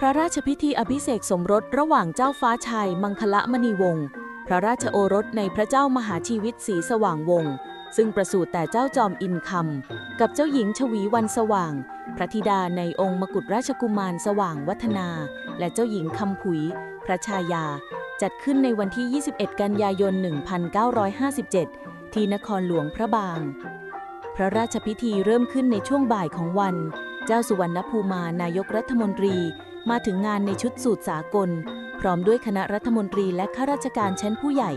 พระราชพิธีอภิเษกสมรสระหว่างเจ้าฟ้าชัย มังคละมณีวงศ์ พระราชโอรสในพระเจ้ามหาชีวิตศรีสว่างวงศ์ ซึ่งประสูติแต่เจ้าจอมอินคำ กับเจ้าหญิงชวีวันสว่าง พระธิดาในองค์มกุฎราชกุมารสว่างวัฒนา และเจ้าหญิงคำผุย พระชายา จัดขึ้นในวันที่ 21 กันยายน 1957 ที่นครหลวงพระบาง พระราชพิธีเริ่มขึ้นในช่วงบ่ายของวัน เจ้าสุวรรณภูมานายกรัฐมนตรี มาถึงงานในชุดสูตรสากล พร้อมด้วยคณะรัฐมนตรีและข้าราชการชั้นผู้ใหญ่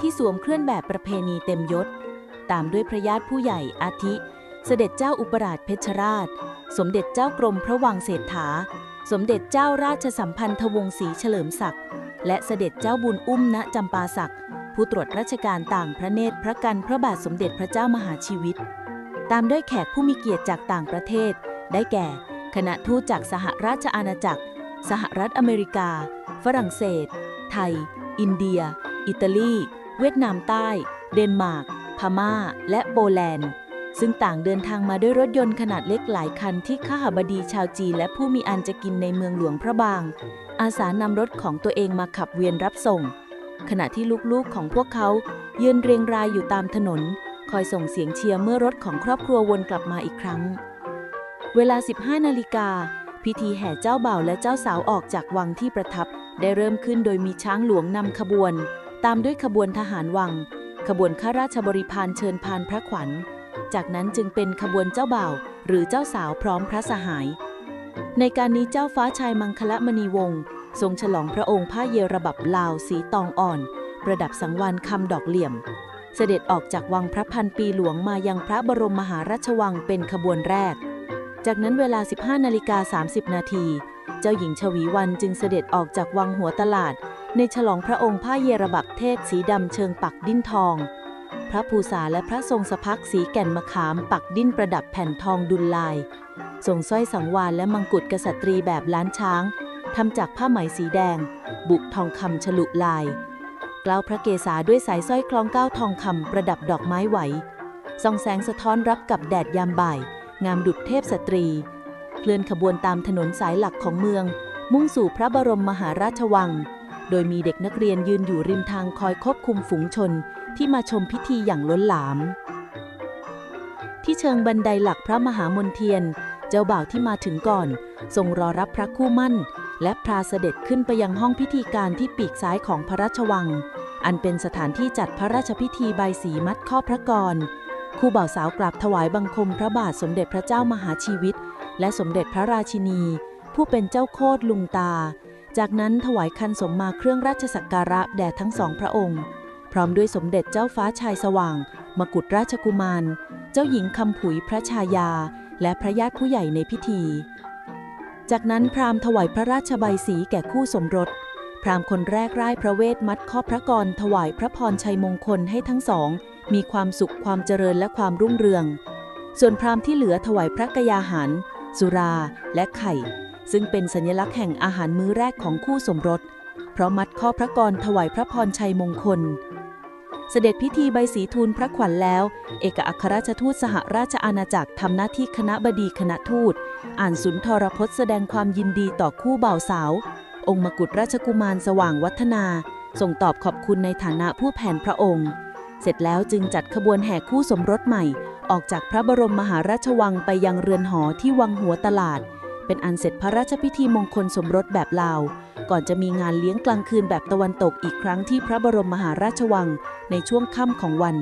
ที่สวมเครื่องแบบประเพณีเต็มยศ ตามด้วยพระญาติผู้ใหญ่อาทิ เสด็จเจ้าอุปราชเพชรราช สมเด็จเจ้ากรมพระวังเศรษฐา สมเด็จเจ้าราชสัมพันธวงศ์ศรีเฉลิมศักดิ์และเสด็จเจ้าบุญอุ้มณจำปาสักดิ์ผู้ตรวจราชการต่างพระเนตรพระกันพระบาทสมเด็จพระเจ้ามหาชีวิต ตามด้วยแขกผู้มีเกียรติจากต่างประเทศ ได้แก่ คณะทูตจากสหราชอาณาจักร สหรัฐอเมริกา ฝรั่งเศส ไทย อินเดีย อิตาลี เวียดนามใต้ เดนมาร์ก พม่า และโปแลนด์ ซึ่งต่างเดินทางมาด้วยรถยนต์ขนาดเล็กหลายคันที่ข้าบดีชาวจีนและผู้มีอันจะกินในเมืองหลวงพระบาง อาสานำรถของตัวเองมาขับเวียนรับส่ง ขณะที่ลูกๆของพวกเขายืนเรียงรายอยู่ตามถนน คอยส่งเสียงเชียร์เมื่อรถของครอบครัววนกลับมาอีกครั้ง เวลา 15 นาฬิกา พิธีแห่เจ้าบ่าวและเจ้าสาวออกจากวังที่ประทับ ได้เริ่มขึ้นโดยมีช้างหลวงนำขบวน ตามด้วยขบวนทหารวัง ขบวนข้าราชบริพารเชิญพานพระขวัญ จากนั้นจึงเป็นขบวนเจ้าบ่าว หรือเจ้าสาวพร้อมพระสหาย ในการนี้เจ้าฟ้าชายมังคละมณีวงศ์ทรงฉลองพระองค์ผ้าเยระบับลาวสีตองอ่อน ประดับสังวานคำดอกเหลี่ยม เสด็จออกจากวังพระพันปีหลวงมายังพระบรมมหาราชวังเป็นขบวนแรก จากนั้นเวลา 15นาฬิกา30 นาที เจ้าหญิงชวีวันจึงเสด็จออกจากวังหัวตลาด ในฉลองพระองค์ผ้าเยระบับเทศสีดำเชิงปักดิ้นทอง พระภูษาและพระทรงสพักสีแก่นมะขามปักดิ้นประดับแผ่นทองดุลลาย ทรงสร้อยสังวานและมังกุฎกษัตรีแบบล้านช้างทำจากผ้าไหมสีแดง บุกทองคำฉลุลายกล้าวพระเกศาด้วยสายสร้อยคล้องเก้าทองคำประดับดอกไม้ไหวส่องแสงสะท้อนรับกับแดดยามบ่าย งามดุจเทพสตรี เคลื่อนขบวนตามถนนสายหลักของเมือง มุ่งสู่พระบรมมหาราชวัง โดยมีเด็กนักเรียนยืนอยู่ริมทางคอยควบคุมฝูงชนที่มาชมพิธีอย่างล้นหลาม ที่เชิงบันไดหลักพระมหามนเทียน เจ้าบ่าวที่มาถึงก่อน ทรงรอรับพระคู่มั่น และพราเสด็จขึ้นไปยังห้องพิธีการที่ปีกซ้ายของพระราชวัง อันเป็นสถานที่จัดพระราชพิธีใบสีมัดข้อพระกร คู่บ่าวสาวกราบถวายบังคมพระบาทสมเด็จพระเจ้ามหาชีวิต และสมเด็จพระราชินี ผู้เป็นเจ้าโคดลุงตา จากนั้นถวายคันสมมาเครื่องราชสักการะแด่ทั้งสองพระองค์ พร้อมด้วยสมเด็จเจ้าฟ้าชายสว่าง มกุฎราชกุมาร เจ้าหญิงคำผุยพระชายา และพระญาติผู้ใหญ่ในพิธี จากนั้นพราหมณ์ถวายพระราชใบายสีแก่คู่สมรสพราหมณ์คนแรกร่ายพระเวทมัดข้อพระกรถวายพระพรชัยมงคลให้ทั้งสอง มีความสุขความเจริญและความรุ่งเรือง ส่วนพราหมณ์ที่เหลือถวายพระกยาหาร สุราและไข่ ซึ่งเป็นสัญลักษณ์แห่งอาหารมื้อแรกของคู่สมรส เพราะมัดข้อพระกรถวายพระพรชัยมงคล เสด็จพิธีใบสีทูลพระขวัญแล้ว เอกอัครราชทูตสหราชอาณาจักรทำหน้าที่คณะบดีคณะทูต อ่านสุนทรพจน์แสดงความยินดีต่อคู่บ่าวสาว องค์มกุฎราชกุมารสว่างวัฒนาส่งตอบขอบคุณในฐานะผู้แผนพระองค์ เสร็จแล้วจึงจัดขบวนแห่คู่สมรสใหม่ ออกจากพระบรมมหาราชวังไปยังเรือนหอที่วังหัวตลาด เป็นอันเสร็จพระราชพิธีมงคลสมรสแบบลาว ก่อนจะมีงานเลี้ยงกลางคืนแบบตะวันตกอีกครั้งที่พระบรมมหาราชวังในช่วงค่ำของวัน